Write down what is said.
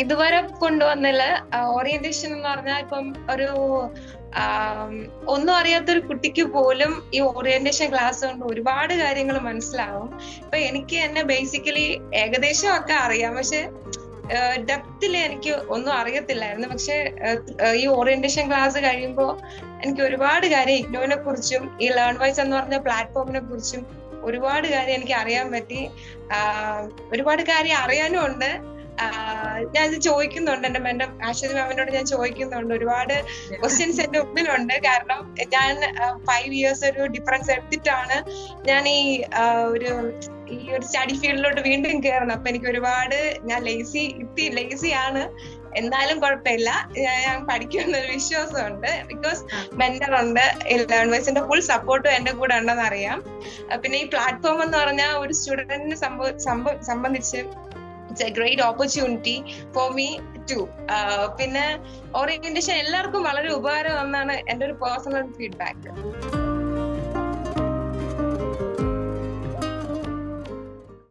ഇതുവരെ കൊണ്ടുവന്നില്ല. ഓറിയന്റേഷൻ എന്ന് പറഞ്ഞാൽ ഇപ്പം ഒരു ഒന്നും അറിയാത്തൊരു കുട്ടിക്ക് പോലും ഈ ഓറിയന്റേഷൻ ക്ലാസ് കൊണ്ട് ഒരുപാട് കാര്യങ്ങൾ മനസ്സിലാവും. ഇപ്പൊ എനിക്ക് എന്നെ ബേസിക്കലി ഏകദേശം ഒക്കെ അറിയാം. പക്ഷെ ഡെപ്തിൽ എനിക്ക് ഒന്നും അറിയത്തില്ലായിരുന്നു. പക്ഷെ ഈ ഓറിയന്റേഷൻ ക്ലാസ് കഴിയുമ്പോൾ എനിക്ക് ഒരുപാട് കാര്യം ഇഗ്നോനെ കുറിച്ചും ഈ ലേൺ വൈസ് എന്ന് പറഞ്ഞ പ്ലാറ്റ്ഫോമിനെ കുറിച്ചും ഒരുപാട് കാര്യം എനിക്ക് അറിയാൻ പറ്റി. ഒരുപാട് കാര്യം അറിയാനും ഉണ്ട്. ഞാൻ ഇത് ചോദിക്കുന്നുണ്ട്. എന്റെ എന്റെ ആശ്വതി മാമിനോട് ഞാൻ ചോദിക്കുന്നുണ്ട്. ഒരുപാട് ക്വസ്റ്റ്യൻസ് എന്റെ ഉള്ളിലുണ്ട്. കാരണം ഞാൻ ഫൈവ് ഇയേഴ്സ് ഒരു ഡിഫറൻസ് എടുത്തിട്ടാണ് ഞാൻ ഈ ഒരു ഈ ഒരു സ്റ്റഡി ഫീൽഡിലോട്ട് വീണ്ടും കയറുന്നത് അപ്പൊ എനിക്ക് ഒരുപാട് ഞാൻ ലേസി ഇത്തി ലേസി ആണ്. എന്നാലും കുഴപ്പമില്ല. ഞാൻ പഠിക്കുന്ന ഒരു വിശ്വാസമുണ്ട്. ബിക്കോസ് മെന്റർ ഉണ്ട്. ലേൺ വൈസിന്റെ ഫുൾ സപ്പോർട്ടും എന്റെ കൂടെ ഉണ്ടെന്ന് അറിയാം. പിന്നെ ഈ പ്ലാറ്റ്ഫോം എന്ന് പറഞ്ഞാൽ ഒരു സ്റ്റുഡന്റിനെ സംബന്ധിച്ച് it's a great opportunity for me too പിന്നെ ഓറിയന്റേഷൻ എല്ലാവർക്കും വളരെ ഉപകാരം എന്നാണ് എന്റെ ഒരു പേഴ്സണൽ ഫീഡ്ബാക്ക്